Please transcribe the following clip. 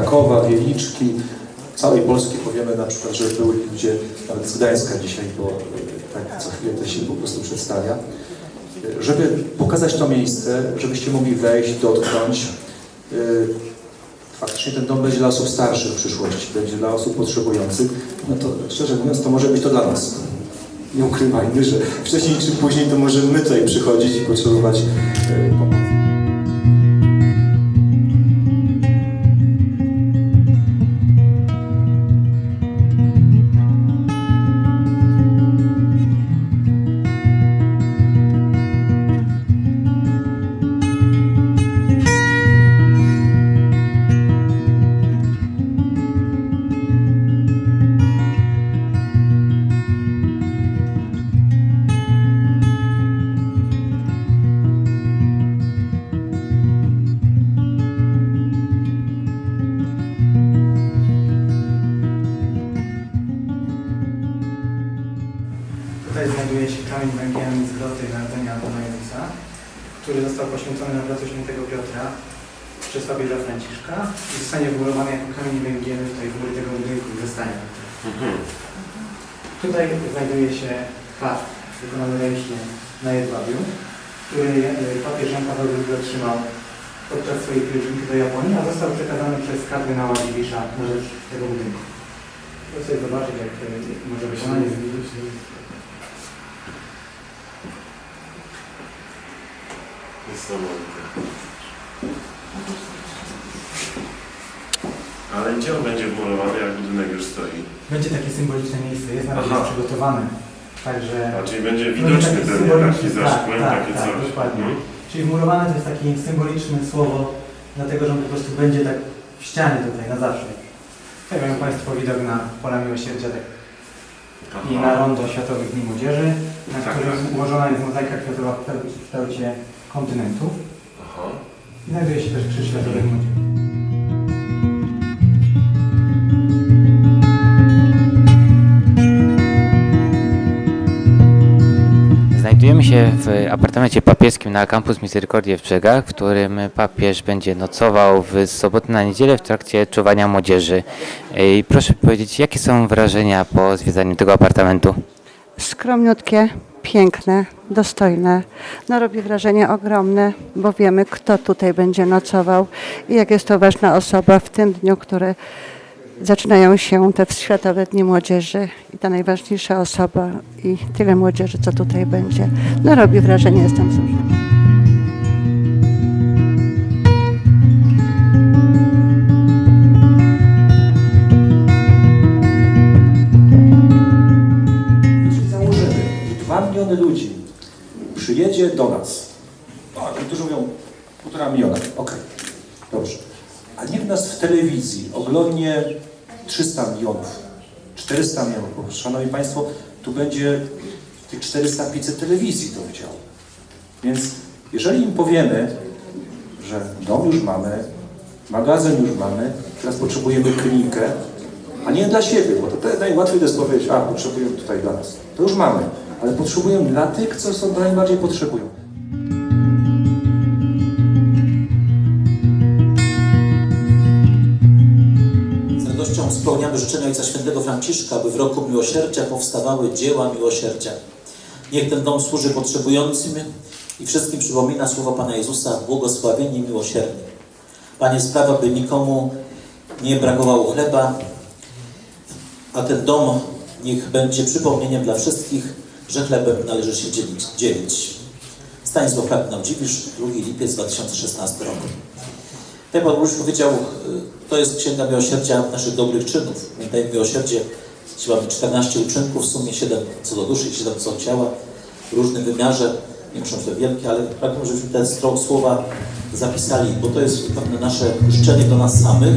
doniczki. Całej Polski powiemy na przykład, że były ludzie nawet z Gdańska dzisiaj, bo e, tak co chwilę to się po prostu przedstawia. E, Żeby pokazać to miejsce, żebyście mogli wejść, dotknąć. E, Faktycznie ten dom będzie dla osób starszych w przyszłości, będzie dla osób potrzebujących. No to szczerze mówiąc, to może być to dla nas. Nie ukrywajmy, że wcześniej czy później to możemy my tutaj przychodzić i potrzebować pomocy. Znajduje się kamień węgielny z groty Narodzenia Pana Jezusa, który został poświęcony na wrotu świętego Piotra przy sobie dla Franciszka i zostanie wmurowany jako kamień węgielny tutaj w górę tego budynku i zostanie. Tutaj znajduje się chleb wykonany ręcznie na jedwabiu, który e, papież Jan Paweł II otrzymał podczas swojej pielgrzymki do Japonii, a został przekazany przez kardynała Dziwisza na rzecz tego budynku. Proszę sobie zobaczyć, jak e, może wykonanie Niesamowite. Ale gdzie on będzie wmurowany, jak budynek już stoi? Będzie takie symboliczne miejsce, jest na razie Aha. jest przygotowane. Także. A czyli będzie będzie widoczny taki ten symboliczny- taki tak, zaszkłem, tak, takie tak, coś. dokładnie. Mhm. Czyli wmurowane to jest takie symboliczne słowo, dlatego że on po prostu będzie tak w ścianie tutaj na zawsze. Tutaj mają Państwo widok na pola miłosierdzia tak, i na Aha. rondo Światowych Dni Młodzieży, na Tak, którym ułożona jest mozaika kwiatowa w kształcie kontynentu. Aha. I znajduje się też krzyż Światowych Młodzieży. Znajdujemy się w apartamencie papieskim na Campus Misericordiae w Brzegach, w którym papież będzie nocował w sobotę na niedzielę w trakcie czuwania młodzieży. I proszę powiedzieć, jakie są wrażenia po zwiedzaniu tego apartamentu? Skromniutkie, piękne, dostojne. No robi wrażenie ogromne, bo wiemy, kto tutaj będzie nocował i jak jest to ważna osoba w tym dniu, które zaczynają się te Światowe Dni Młodzieży i ta najważniejsza osoba i tyle młodzieży, co tutaj będzie. No robi wrażenie, jestem wzruszona. Przyjedzie do nas, tak, niektórzy mówią półtora miliona, okej, dobrze, a niech nas w telewizji oglądnie 300 milionów, 400 milionów, bo szanowni Państwo, tu będzie tych 400-500 telewizji to widziało. Więc jeżeli im powiemy, że dom już mamy, magazyn już mamy, teraz potrzebujemy klinikę, a nie dla siebie, bo to te- najłatwiej to jest powiedzieć, a potrzebujemy tutaj dla nas. To już mamy, ale potrzebujemy dla tych, co są najbardziej potrzebują. Z radością spełniamy życzenia Ojca Świętego Franciszka, by w roku miłosierdzia powstawały dzieła miłosierdzia. Niech ten dom służy potrzebującym i wszystkim przypomina słowa Pana Jezusa, błogosławieni miłosierni. Panie, sprawa, by nikomu nie brakowało chleba, a ten dom niech będzie przypomnieniem dla wszystkich, że chlebem należy się dzielić. dzielić. Stanisław Kardynał Dziwisz, 2 lipiec 2016 roku. Tak Pan Burmistrz powiedział, y, to jest Księga Miłosierdzia naszych dobrych czynów. Pamiętajmy, miłosierdzie, mamy 14 uczynków, w sumie 7 co do duszy i 7 co do ciała, w różnym wymiarze, nie muszą być to wielkie, ale pragnę, żebyśmy te słowa zapisali, bo to jest pewne nasze życzenie do nas samych.